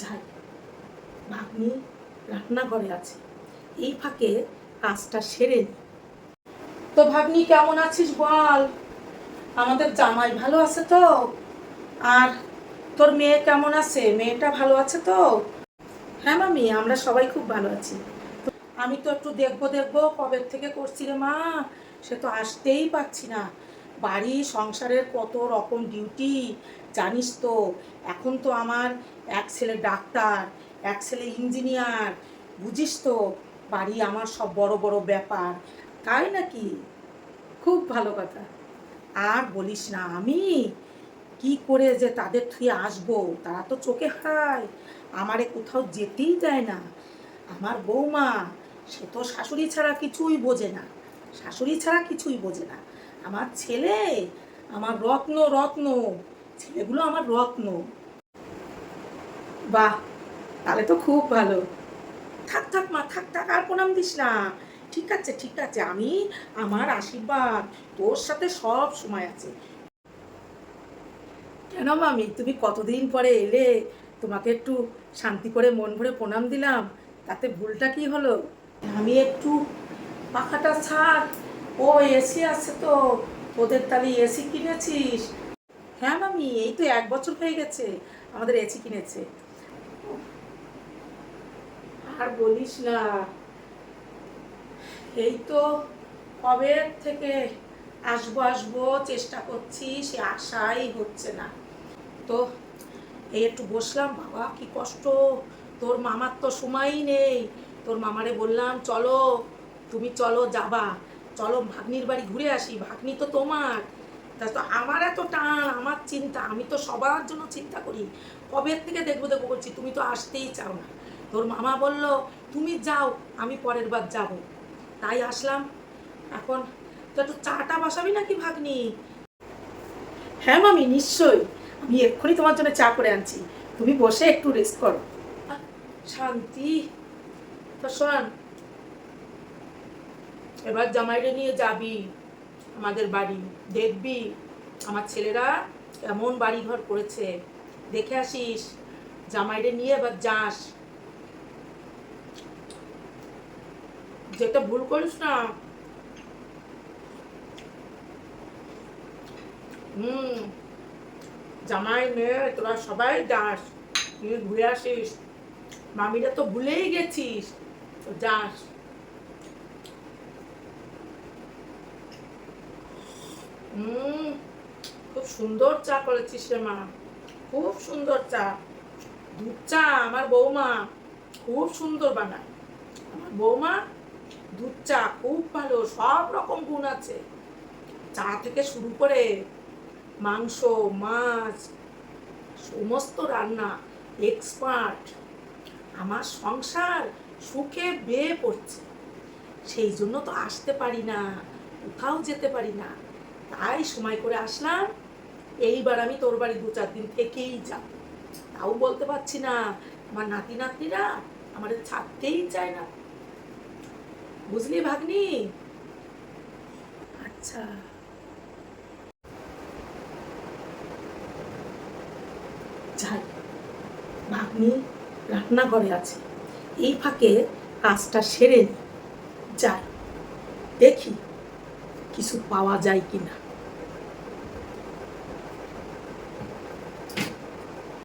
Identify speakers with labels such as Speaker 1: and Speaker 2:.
Speaker 1: যাই। ভাগ্নি রান্নাঘরে আছে। এই ফাঁকে কাজটা সেরে তো ভাগ্নি, কেমন আছিস বল? আমাদের জামাই ভালো আছে তো? আর তোর মেয়ে কেমন আছে? মেয়েটা ভালো আছে তো? হ্যাঁ মামি, আমরা সবাই খুব ভালো আছি। আমি তো একটু দেখব দেখব কবে থেকে করছি রে মা, সে তো আসতেই পারছি না। বাড়ি, সংসারের কত রকম ডিউটি জানিস তো? এখন তো আমার এক ছেলে ডাক্তার, এক ছেলে ইঞ্জিনিয়ার বুঝিস তো? বাড়ি আমার সব বড় বড় ব্যাপার। তাই নাকি? খুব ভালো কথা। আর বলিস না, আমি কি করে যে তাদের থুয়ে আসব? তারা তো চোখে হারায় আমারে কোথাও যেতেই দেয় না। আমার বৌমা, সে তো শাশুড়ি ছাড়া কিছুই বোঝে না। শাশুড়ি ছাড়া কিছুই বোঝে না। আমার ছেলে, আমার রত্ন রত্ন, ছেলেগুলো আমার রত্ন। বাহ, তাহলে তো খুব ভালো। থাক থাক মা, থাক থাক, আর প্রণাম দিস না। ঠিক আছে ঠিক আছে, আমি আমার আশীর্বাদ তোর সাথে সব সময় আছে। কেন মামি তুমি কতদিন পরে এলে, তোমাকে একটু শান্তি করে মন ভরে প্রণাম দিলাম, তাতে ভুলটা কি হলো? আমি একটু পাখাটা ছাড়। ও এসি আছে তো, ওদের তাহলে এসি কিনেছিস? হ্যাঁ মামি, এই তো এক বছর হয়ে গেছে, আমাদের এসি কিনেছে। আর বলিস না, এই তো কবে থেকে আসব আসব চেষ্টা করছি, সে আশাই হচ্ছে না। তো এই একটু বসলাম, বাবা কি কষ্ট, তোর মামার তো সময়ই নেই। তোর মামারে বললাম, চলো, তুমি চলো যাবা। চলো ভাগ্নির বাড়ি ঘুরে আসি, ভাগ্নি তো তোমার। তা তো আমার এত টান, আমার চিন্তা, আমি তো সবার জন্য চিন্তা করি। কবে থেকে দেখব দেখব করছি তুমি তো আসতেই চাও না। তোর মামা বলল, তুমি যাও, আমি পরের বার যাব। তাই আসলাম। এখন তো একটু চাটা বসাবি নাকি ভাগ্নি? হ্যাঁ মামি, নিশ্চয়ই। আমি এক্ষুনি তোমার জন্য চা করে আনছি। তুমি বসে একটু রেস্ট করো। শান্তি। তো শোন এবার জামাইরে নিয়ে যাবি, আমাদের বাড়ি। দেখবি, আমার ছেলেরা কেমন বাড়ি ঘর করেছে। দেখে আসিস, জামাইরে নিয়ে এবার যাস। যেটা ভুল করিস না। হুম, জামাই মেয়ে তোরা সবাই যাস। তুই ঘুরে আসিস। মামিরা তো ভুলেই গেছিস। যাস। হুম, খুব সুন্দর চা করেছিস রে মা। খুব সুন্দর চা। দুধ চা আমার বৌমা খুব সুন্দর বানায়। আমার বৌমা দুধ চা খুব ভালো, সব রকম গুণ আছে। চা থেকে শুরু করে মাংস, মাছ, সমস্ত রান্না এক্সপার্ট আমার সংসার সুখে বেয়ে পড়ছে। সেই জন্য তো আসতে পারি না, কোথাও যেতে পারি না। তাই সময় করে আসলাম। এইবার আমি তোর বাড়ি দু চার দিন থেকেই যাব। তাও বলতে পারছি না আমার নাতি নাতনিরা আমাদের ছাড়তেই চায় না। বুঝলি ভাগ্নি? আচ্ছা। যাই ভাগ্নি রান্নাঘরে আছে। এই ফাঁকে কাজটা সেরে যাই দেখি। কিছু পাওয়া যায় কিনা।